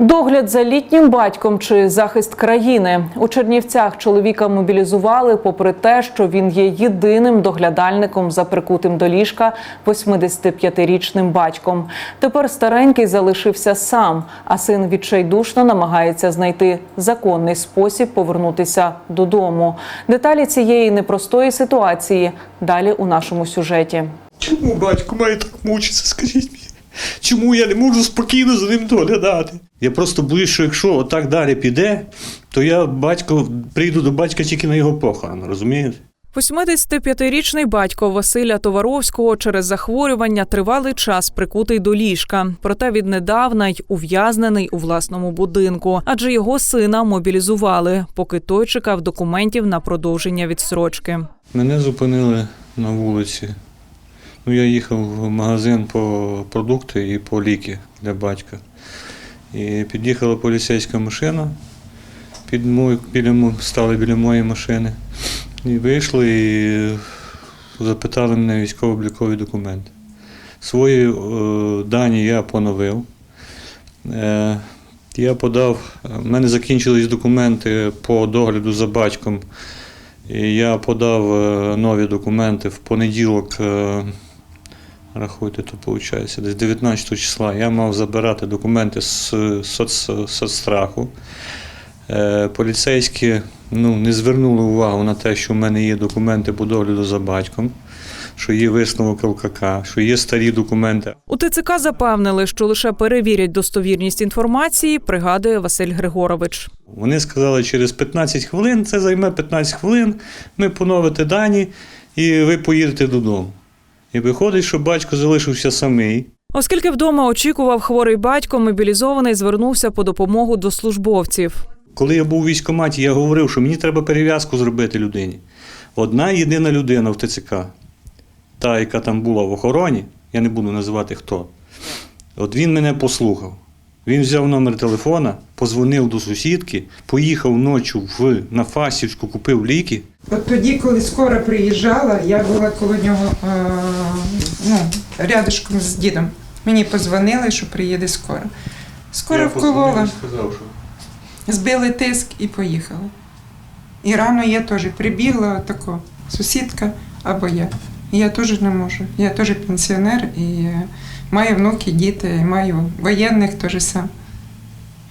Догляд за літнім батьком чи захист країни у Чернівцях чоловіка мобілізували, попри те, що він є єдиним доглядальником за прикутим до ліжка 85-річним батьком. Тепер старенький залишився сам, а син відчайдушно намагається знайти законний спосіб повернутися додому. Деталі цієї непростої ситуації далі у нашому сюжеті. Чому батько має так мучитися, скажіть мені? Чому я не можу спокійно за ним доглядати? Я просто боюсь, що якщо отак далі піде, то я батько прийду до батька тільки на його похорон, розумієте? 85-річний батько Василя Товаровського через захворювання тривалий час прикутий до ліжка. Проте віднедавна й ув'язнений у власному будинку, адже його сина мобілізували, поки той чекав документів на продовження відсрочки. Мене зупинили на вулиці. Ну, я їхав в магазин по продукти і по ліки для батька. І під'їхала поліцейська машина, під мою, біля, стали біля моєї машини. І вийшли і запитали мене військово-облікові документи. Свої е, дані я поновив. Е, я подав, в мене закінчились документи по догляду за батьком. І я подав е, нові документи в понеділок. е, Рахуйте, то виходить, десь 19 числа я мав забирати документи з соц, соцстраху. Е, Поліцейські ну, не звернули увагу на те, що в мене є документи по догляду за батьком, що є висновок ЛКК, що є старі документи. У ТЦК запевнили, що лише перевірять достовірність інформації, пригадує Василь Григорович. Вони сказали, через 15 хвилин, це займе 15 хвилин, ми поновите дані і ви поїдете додому. І виходить, що батько залишився самий. Оскільки вдома очікував хворий батько, мобілізований звернувся по допомогу до службовців. Коли я був у військкоматі, я говорив, що мені треба перев'язку зробити людині. Одна єдина людина в ТЦК, та, яка там була в охороні, я не буду називати хто. От він мене послухав. Він взяв номер телефона, позвонив до сусідки, поїхав ночі в, на Фастівську, купив ліки. От тоді, коли скоро приїжджала, я була коло нього е, ну, рядышком з дідом. Мені позвонили, що приїде скоро. Скоро вколола, сказав, що збили тиск і поїхала. І рано я теж прибігла, тако, сусідка або я. Я теж не можу. Я теж пенсіонер і маю внуки, діти, і маю воєнних теж сам.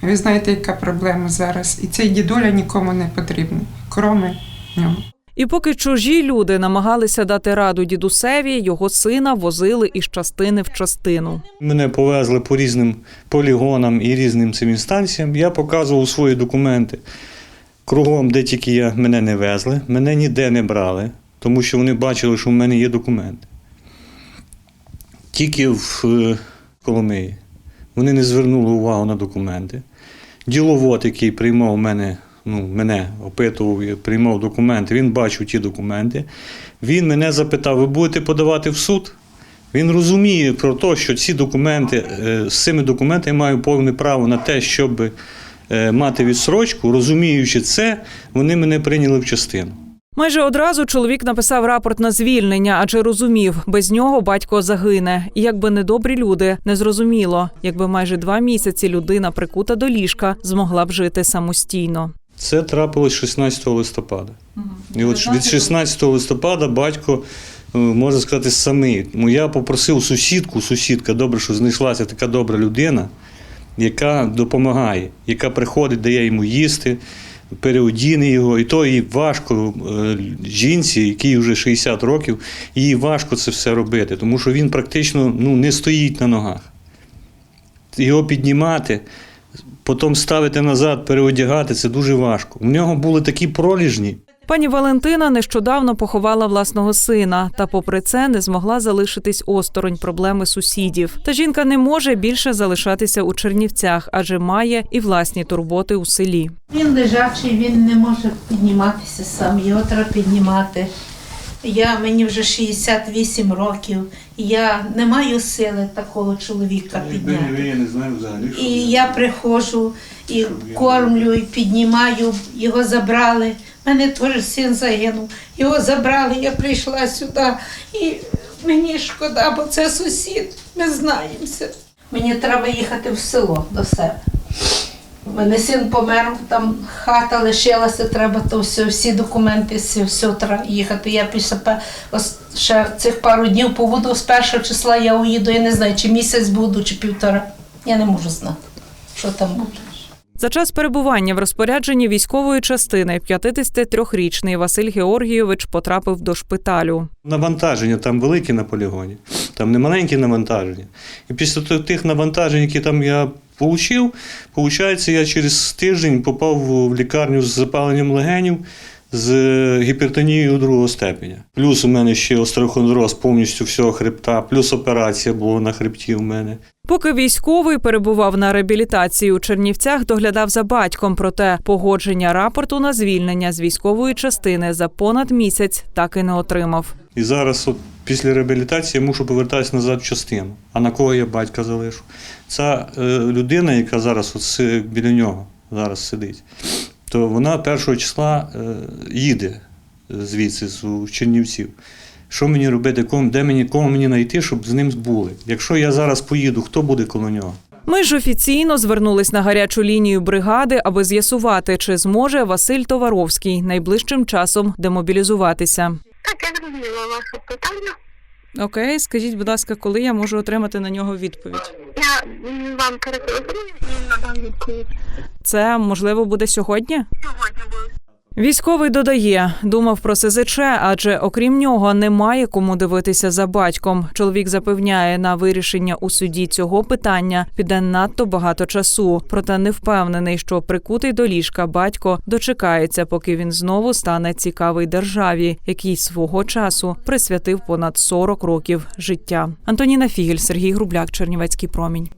Ви знаєте, яка проблема зараз. І цей дідуля нікому не потрібний, кроме нього. І поки чужі люди намагалися дати раду дідусеві, його сина возили із частини в частину. Мене повезли по різним полігонам і різним цим інстанціям. Я показував свої документи кругом, де тільки я, мене не везли, мене ніде не брали, тому що вони бачили, що в мене є документи. Тільки в е, Коломиї. Вони не звернули увагу на документи. Діловод, який приймав мене, ну, мене опитував, приймав документи, він бачив ті документи. Він мене запитав: ви будете подавати в суд? Він розуміє про те, що ці документи, е, з цими документами я маю повне право на те, щоб е, мати відсрочку. Розуміючи це, вони мене прийняли в частину. Майже одразу чоловік написав рапорт на звільнення, адже розумів, без нього батько загине. І якби недобрі люди, не зрозуміло, якби майже два місяці людина прикута до ліжка змогла б жити самостійно. Це трапилось 16 листопада. І от від 16 листопада батько, е, можна сказати, самий. Ну, я попросив сусідку, сусідка, добре, що знайшлася така добра людина, яка допомагає, яка приходить, дає йому їсти, переодіне його. І то їй важко е, жінці, якій вже 60 років, їй важко це все робити, тому що він практично ну, не стоїть на ногах. Його піднімати, потім ставити назад, переодягати це дуже важко. У нього були такі проліжні. Пані Валентина нещодавно поховала власного сина, та, попри це, не змогла залишитись осторонь проблеми сусідів. Та жінка не може більше залишатися у Чернівцях, адже має і власні турботи у селі. Він лежачий, він не може підніматися сам, його треба піднімати. Я, мені вже 68 років, я не маю сили такого чоловіка підняти. я не знаю взагалі. І я приходжу і кормлю, і піднімаю, його забрали. Мене теж син загинув. Його забрали, я прийшла сюди. І мені шкода, бо це сусід, ми знаємося. Мені треба їхати в село до себе. У мене син помер, там хата лишилася, треба то все, всі документи, все, все треба їхати. Я після ще цих пару днів побуду з першого числа, я уїду, я не знаю, чи місяць буду, чи півтора. Я не можу знати, що там буде. За час перебування в розпорядженні військової частини 53-річний Василь Георгійович потрапив до шпиталю. Навантаження там великі на полігоні, там не маленькі навантаження. І після тих навантажень, які там я отримав, виходить, я через тиждень попав в лікарню з запаленням легенів. З гіпертонією другого степеня. Плюс у мене ще острохондроз повністю всього хребта, плюс операція була на хребті у мене. Поки військовий перебував на реабілітації у Чернівцях, доглядав за батьком. Проте погодження рапорту на звільнення з військової частини за понад місяць так і не отримав. І зараз, от, після реабілітації, мушу повертатися назад в частину. А на кого я батька залишу? Ця е, людина, яка зараз от, біля нього зараз сидить, то вона першого числа е, їде звідси з Чернівців. Що мені робити, кому, де мені, кому мені знайти, щоб з ним були? Якщо я зараз поїду, хто буде коло нього? Ми ж офіційно звернулись на гарячу лінію бригади, аби з'ясувати, чи зможе Василь Товаровський найближчим часом демобілізуватися. Так, я зрозуміла ваше питання. Окей, скажіть, будь ласка, коли я можу отримати на нього відповідь? Я вам перетелефоную і надам відповідь. Це можливо буде сьогодні? Сьогодні буде. Військовий додає, думав про СЗЧ, адже окрім нього немає кому дивитися за батьком. Чоловік запевняє, на вирішення у суді цього питання піде надто багато часу. Проте не впевнений, що прикутий до ліжка батько дочекається, поки він знову стане цікавий державі, який свого часу присвятив понад 40 років життя. Антоніна Фігель, Сергій Грубляк, Чернівецький промінь.